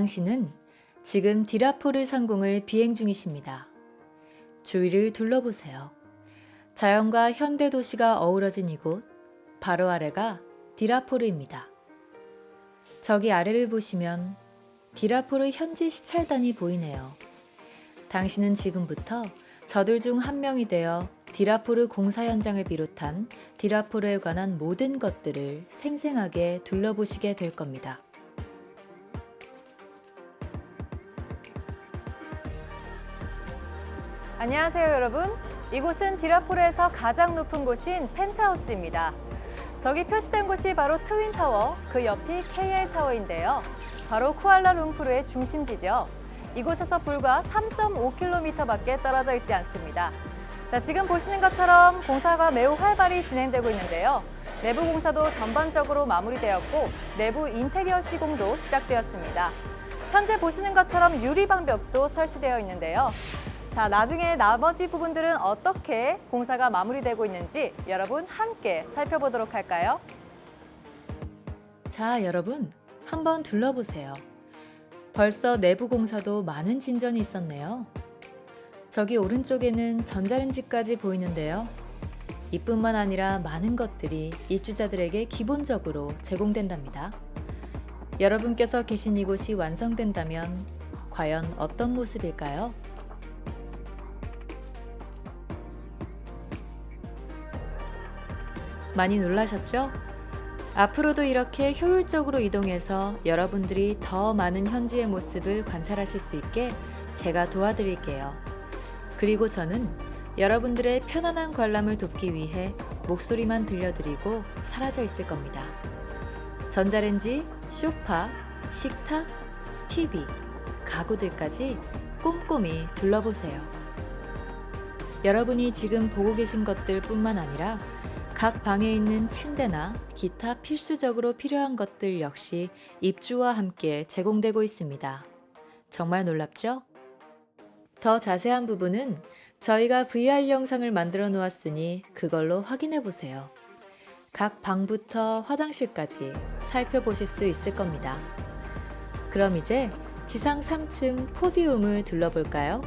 당신은 지금 디라포르 상공을 비행 중이십니다. 주위를 둘러보세요. 자연과 현대 도시가 어우러진 이곳, 바로 아래가 디라포르입니다. 저기 아래를 보시면 디라포르 현지 시찰단이 보이네요. 당신은 지금부터 저들 중 한 명이 되어 디라포르 공사 현장을 비롯한 디라포르에 관한 모든 것들을 생생하게 둘러보시게 될 겁니다. 안녕하세요, 여러분. 이곳은 디라포르에서 가장 높은 곳인 펜트하우스입니다. 저기 표시된 곳이 바로 트윈타워, 그 옆이 KL 타워인데요. 바로 쿠알라룸푸르의 중심지죠. 이곳에서 불과 3.5km밖에 떨어져 있지 않습니다. 자, 지금 보시는 것처럼 공사가 매우 활발히 진행되고 있는데요. 내부 공사도 전반적으로 마무리되었고 내부 인테리어 시공도 시작되었습니다. 현재 보시는 것처럼 유리 방벽도 설치되어 있는데요. 자, 나중에 나머지 부분들은 어떻게 공사가 마무리되고 있는지 여러분 함께 살펴보도록 할까요? 자, 여러분, 한번 둘러보세요. 벌써 내부 공사도 많은 진전이 있었네요. 저기 오른쪽에는 전자레인지까지 보이는데요. 이뿐만 아니라 많은 것들이 입주자들에게 기본적으로 제공된답니다. 여러분께서 계신 이곳이 완성된다면 과연 어떤 모습일까요? 많이 놀라셨죠? 앞으로도 이렇게 효율적으로 이동해서 여러분들이 더 많은 현지의 모습을 관찰하실 수 있게 제가 도와드릴게요. 그리고 저는 여러분들의 편안한 관람을 돕기 위해 목소리만 들려드리고 사라져 있을 겁니다. 전자레인지, 쇼파, 식탁, TV, 가구들까지 꼼꼼히 둘러보세요. 여러분이 지금 보고 계신 것들 뿐만 아니라 각 방에 있는 침대나 기타 필수적으로 필요한 것들 역시 입주와 함께 제공되고 있습니다. 정말 놀랍죠? 더 자세한 부분은 저희가 VR 영상을 만들어 놓았으니 그걸로 확인해 보세요. 각 방부터 화장실까지 살펴보실 수 있을 겁니다. 그럼 이제 지상 3층 포디움을 둘러볼까요?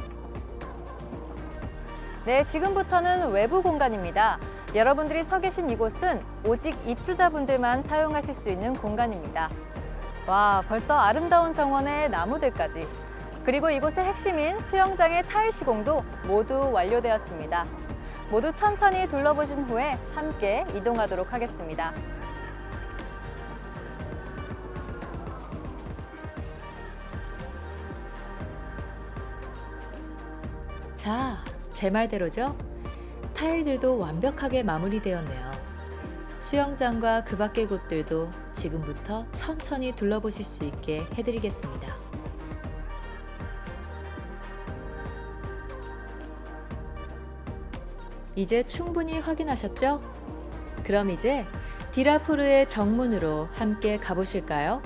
네, 지금부터는 외부 공간입니다. 여러분들이 서 계신 이곳은 오직 입주자분들만 사용하실 수 있는 공간입니다. 와, 벌써 아름다운 정원에 나무들까지. 그리고 이곳의 핵심인 수영장의 타일 시공도 모두 완료되었습니다. 모두 천천히 둘러보신 후에 함께 이동하도록 하겠습니다. 자, 제 말대로죠? 타일들도 완벽하게 마무리되었네요. 수영장과 그 밖의 곳들도 지금부터 천천히 둘러보실 수 있게 해드리겠습니다. 이제 충분히 확인하셨죠? 그럼 이제 디라포르의 정문으로 함께 가보실까요?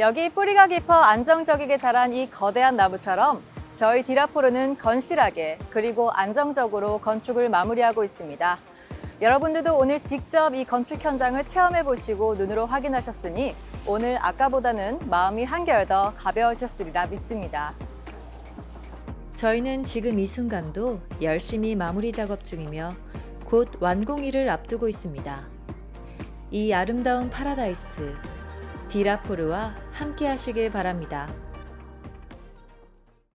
여기 뿌리가 깊어 안정적이게 자란 이 거대한 나무처럼 저희 디라포르는 건실하게 그리고 안정적으로 건축을 마무리하고 있습니다. 여러분들도 오늘 직접 이 건축 현장을 체험해 보시고 눈으로 확인하셨으니 오늘 아까보다는 마음이 한결 더 가벼우셨으리라 믿습니다. 저희는 지금 이 순간도 열심히 마무리 작업 중이며 곧 완공일을 앞두고 있습니다. 이 아름다운 파라다이스, 디라포르와 함께 하시길 바랍니다.